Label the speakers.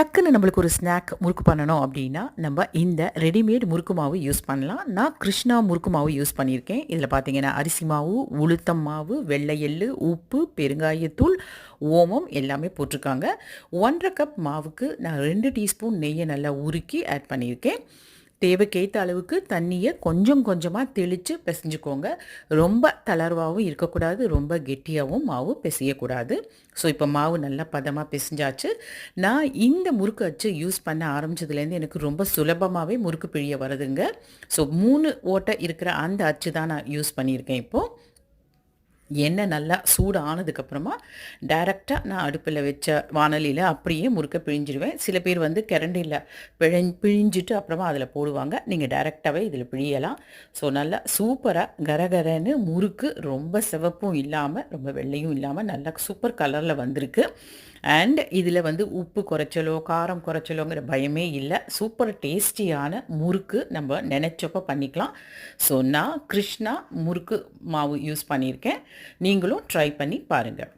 Speaker 1: டக்குன்னு நம்மளுக்கு ஒரு ஸ்நாக் முறுக்கு பண்ணணும் அப்படின்னா நம்ம இந்த ரெடிமேட் முறுக்கு மாவு யூஸ் பண்ணலாம். நான் கிருஷ்ணா முறுக்கு மாவு யூஸ் பண்ணியிருக்கேன். இதில் பார்த்தீங்கன்னா அரிசி மாவு உளுத்தம் மாவு வெள்ளை எள்ளு உப்பு பெருங்காயத்தூள் ஓமம் எல்லாமே போட்டிருக்காங்க. ஒன்றரை கப் மாவுக்கு நான் ரெண்டு டீஸ்பூன் நெய்யை நல்லா உருக்கி ஆட் பண்ணியிருக்கேன். தேவைக்கேற்ற அளவுக்கு தண்ணியை கொஞ்சம் கொஞ்சமாக தெளித்து பிசைஞ்சுக்கோங்க. ரொம்ப தளர்வாகவும் இருக்கக்கூடாது ரொம்ப கெட்டியாகவும் மாவு பிசையக்கூடாது. ஸோ இப்போ மாவு நல்லா பதமாக பிசைஞ்சாச்சு. நான் இந்த முறுக்கு அச்சு யூஸ் பண்ண ஆரம்பிச்சதுலேருந்து எனக்கு ரொம்ப சுலபமாகவே முறுக்கு பிழிய வருதுங்க. ஸோ மூணு ஓட்டை இருக்கிற அந்த அச்சு தான் நான் யூஸ் பண்ணியிருக்கேன் இப்போது எண்ணெய் நல்லா சூடு ஆனதுக்கப்புறமா டைரெக்டாக நான் அடுப்பில் வச்ச வானலியில் அப்படியே முறுக்க பிழிஞ்சிடுவேன் சில பேர் வந்து கிரண்டியில் பிழிஞ் பிழிஞ்சிட்டு அப்புறமா அதில் போடுவாங்க. நீங்கள் டைரெக்டாகவே இதில் பிழியலாம். ஸோ நல்லா சூப்பராக கரகரன்னு முறுக்கு ரொம்ப சிவப்பும் இல்லாமல் ரொம்ப வெள்ளையும் இல்லாமல் நல்லா சூப்பர் கலரில் வந்திருக்கு. அண்ட் இதில் வந்து உப்பு குறைச்சலோ காரம் குறைச்சலோங்கிற பயமே இல்லை. சூப்பர் டேஸ்டியான முறுக்கு நம்ம நினச்சப்போ பண்ணிக்கலாம். ஸோ நான் கிருஷ்ணா முறுக்கு மாவு யூஸ் பண்ணியிருக்கேன். நீங்களும் ட்ரை பண்ணி பாருங்கள்